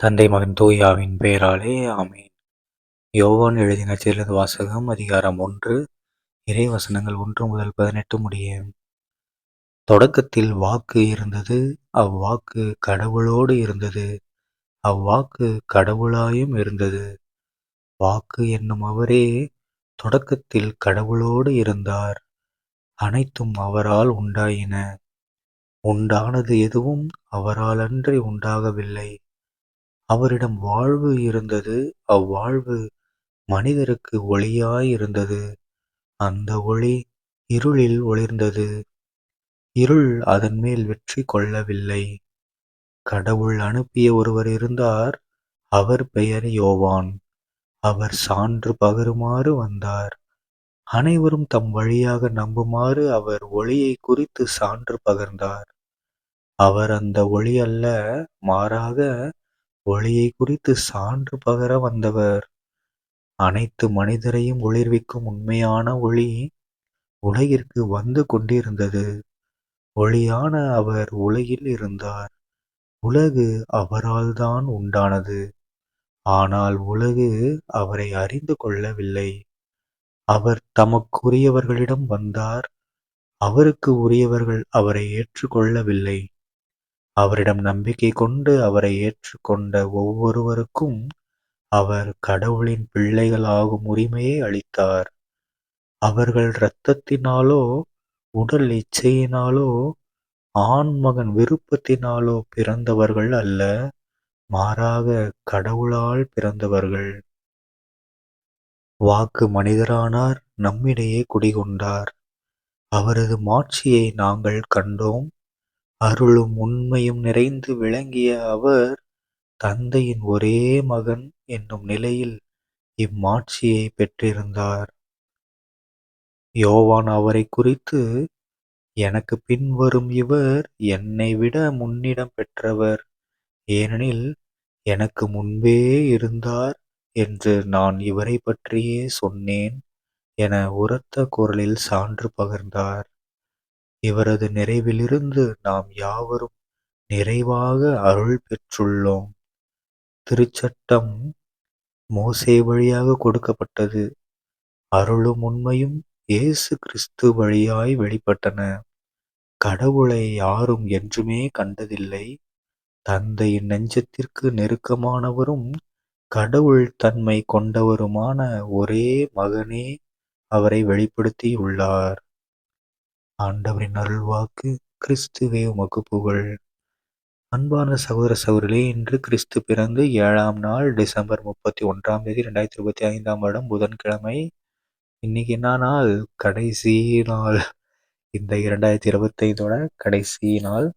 தந்தை மகன் தூயாவின் பெயராலே ஆமேன். யோவான் எழுதின நச்சிலிருந்து வாசகம் அதிகாரம் ஒன்று இறை வசனங்கள் ஒன்று முதல் பதினெட்டு முடிய. தொடக்கத்தில் வாக்கு இருந்தது அவ்வாக்கு கடவுளோடு இருந்தது அவ்வாக்கு கடவுளாயும் இருந்தது. வாக்கு என்னும் அவரே தொடக்கத்தில் கடவுளோடு இருந்தார் அனைத்தும் அவரால் உண்டாயின. உண்டானது எதுவும் அவராலன்றி உண்டாகவில்லை. அவரிடம் வாழ்வு இருந்தது. அவ்வாழ்வு மனிதருக்கு ஒளியாயிருந்தது அந்த ஒளி இருளில் ஒளிர்ந்தது. இருள் அதன் மேல் வெற்றி கொள்ளவில்லை. கடவுள் அனுப்பிய ஒருவர் இருந்தார். அவர் பெயர் யோவான். அவர் சான்று பகருமாறு வந்தார். அனைவரும் தம் வழியாக நம்புமாறு அவர் ஒளியை குறித்து சான்று பகர்ந்தார். அவர் அந்த ஒளி அல்ல மாறாக ஒளியை குறித்து சான்று பகர வந்தவர். அனைத்து மனிதரையும் ஒளிர்விக்கும் உண்மையான ஒளி உலகிற்கு வந்து கொண்டிருந்தது. ஒளியான அவர் உலகில் இருந்தார். உலகு அவரால் தான் உண்டானது. ஆனால் உலகு அவரை அறிந்து கொள்ளவில்லை. அவர் தமக்குரியவர்களிடம் வந்தார். அவருக்கு உரியவர்கள் அவரை ஏற்றுக்கொள்ளவில்லை. அவரிடம் நம்பிக்கை கொண்டு அவரை ஏற்றுக்கொண்ட ஒவ்வொருவருக்கும் அவர் கடவுளின் பிள்ளைகள் ஆகும் உரிமையை அளித்தார். அவர்கள் இரத்தத்தினாலோ உடல் இச்சையினாலோ ஆண்மகன் விருப்பத்தினாலோ பிறந்தவர்கள் அல்ல மாறாக கடவுளால் பிறந்தவர்கள். வாக்கு மனிதரானார் நம்மிடையே குடிகொண்டார். அவரது மாட்சியை நாங்கள் கண்டோம். அருளும் உண்மையும் நிறைந்து விளங்கிய அவர் தந்தையின் ஒரே மகன் என்னும் நிலையில் இம்மாட்சியை பெற்றிருந்தார். யோவான் அவரை குறித்து எனக்கு பின்வரும் இவர் என்னை விட முன்னிடம் பெற்றவர். ஏனெனில் எனக்கு முன்பே இருந்தார் என்று நான் இவரை பற்றியே சொன்னேன் என உரத்த குரலில் சான்று பகர்ந்தார். இவரது நிறைவிலிருந்து நாம் யாவரும் நிறைவாக அருள் பெற்றுள்ளோம். திருச்சட்டம் மோசே வழியாக கொடுக்கப்பட்டது. அருளும் உண்மையும் இயேசு கிறிஸ்து வழியாய் வெளிப்பட்டன. கடவுளை யாரும் என்றுமே கண்டதில்லை. தந்தையின் நெஞ்சத்திற்கு நெருக்கமானவரும் கடவுள் தன்மை கொண்டவருமான ஒரே மகனே அவரை வெளிப்படுத்தியுள்ளார். ஆண்டவரின் அருள்வாக்கு கிறிஸ்துவே உமக்கு புகழ். அன்பான சகோதர சகோதரிகளே இன்று கிறிஸ்து பிறந்து ஏழாம் நாள் டிசம்பர் முப்பத்தி ஒன்றாம் தேதி ரெண்டாயிரத்தி இருபத்தி ஐந்தாம் வருடம் புதன்கிழமை. இன்னைக்கு என்ன நாள்? கடைசி நாள். இந்த இரண்டாயிரத்தி இருபத்தைந்தோட கடைசி நாள்.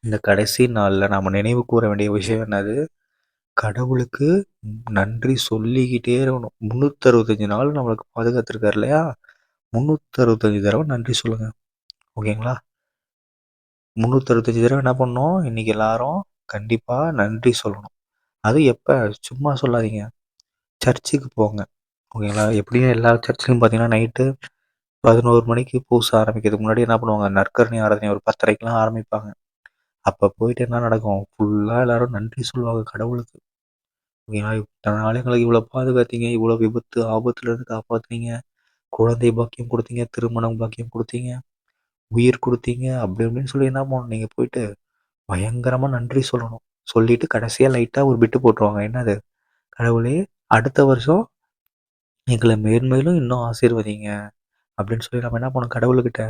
இந்த கடைசி நாளில் நாம் நினைவு கூற வேண்டிய விஷயம் என்னது? கடவுளுக்கு நன்றி சொல்லிக்கிட்டே இருக்கணும். முந்நூற்றறுபத்தஞ்சு நாள் நம்மளுக்கு பாதுகாத்துருக்காரு இல்லையா? முந்நூற்றறுபத்தஞ்சி தடவை நன்றி சொல்லுங்கள் ஓகேங்களா? முந்நூற்றறுபத்தஞ்சி தடவை என்ன பண்ணணும்? இன்றைக்கி எல்லாரும் கண்டிப்பாக நன்றி சொல்லணும். அது எப்போ? சும்மா சொல்லாதீங்க. சர்ச்சுக்கு போங்க. ஓகேங்களா? எப்படியும் எல்லா சர்ச்சிலும் பார்த்தீங்கன்னா நைட்டு பதினோரு மணிக்கு பூசை ஆரம்பிக்கிறதுக்கு முன்னாடி என்ன பண்ணுவாங்க? நற்கரணி ஆராதனை ஒரு பத்தரைக்கெலாம் ஆரம்பிப்பாங்க. அப்போ போயிட்டு என்ன நடக்கும்? ஃபுல்லாக எல்லாரும் நன்றி சொல்லுவாங்க கடவுளுக்கு. ஓகேங்களா? இத்தனை எங்களுக்கு இவ்வளோ பாதுகாத்தீங்க. இவ்வளோ விபத்து ஆபத்துலேருந்து காப்பாற்றுனீங்க குழந்தை பாக்கியம் கொடுத்தீங்க திருமணம் பாக்கியம் கொடுத்தீங்க உயிர் கொடுத்தீங்க அப்படி அப்படின்னு சொல்லி என்ன பண்ணணும்? நீங்கள் போயிட்டு பயங்கரமாக நன்றி சொல்லணும். சொல்லிட்டு கடைசியாக லைட்டாக ஒரு பிட்டு போட்டுருவாங்க. என்னது? கடவுளே அடுத்த வருஷம் எங்களை மேன்மேலும் இன்னும் ஆசீர்வதிங்க. அப்படின்னு சொல்லி நம்ம என்ன பண்ணணும்? கடவுள்கிட்ட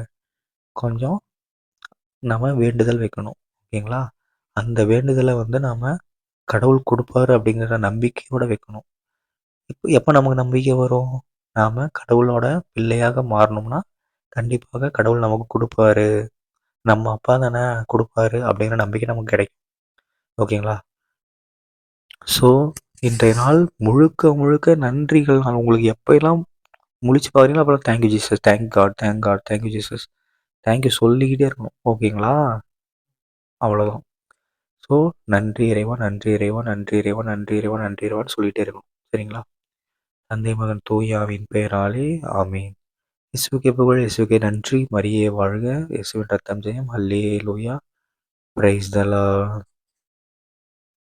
கொஞ்சம் நம்ம வேண்டுதல் வைக்கணும். ஓகேங்களா? அந்த வேண்டுதலை வந்து நாம் கடவுள் கொடுப்பாரு அப்படிங்கிற நம்பிக்கையோடு வைக்கணும். இப்போ எப்போ நமக்கு நம்பிக்கை வரும்? நாம் கடவுளோட பிள்ளையாக மாறணும்னா கண்டிப்பாக கடவுள் நமக்கு கொடுப்பாரு. நம்ம அப்பா தானே கொடுப்பாரு அப்படிங்கிற நம்பிக்கை நமக்கு கிடைக்கும். ஓகேங்களா? ஸோ இன்றைய நாள் முழுக்க முழுக்க நன்றிகள். நான் உங்களுக்கு எப்போயெல்லாம் முழிச்சு பார்க்குறீங்களோ அப்புறம் thank you Jesus thank God thank God thank you Jesus thank you சொல்லிக்கிட்டே இருக்கணும். ஓகேங்களா? அவ்வளோதான் ஸோ நன்றி இறைவா நன்றி இறைவா நன்றி இறைவா நன்றி இறைவா நன்றி இறைவான்னு சொல்லிகிட்டே இருக்கணும். சரிங்களா? தந்தை மகன் தூயாவின் பெயராலே ஆமீன். இசுவுக்கு புகழ் இசுவுக்கே நன்றி. மரியே வாழ்க. இசுவின் ரத்தம் ஜெயம். அல்லே லூயா பிரைஸ் தலா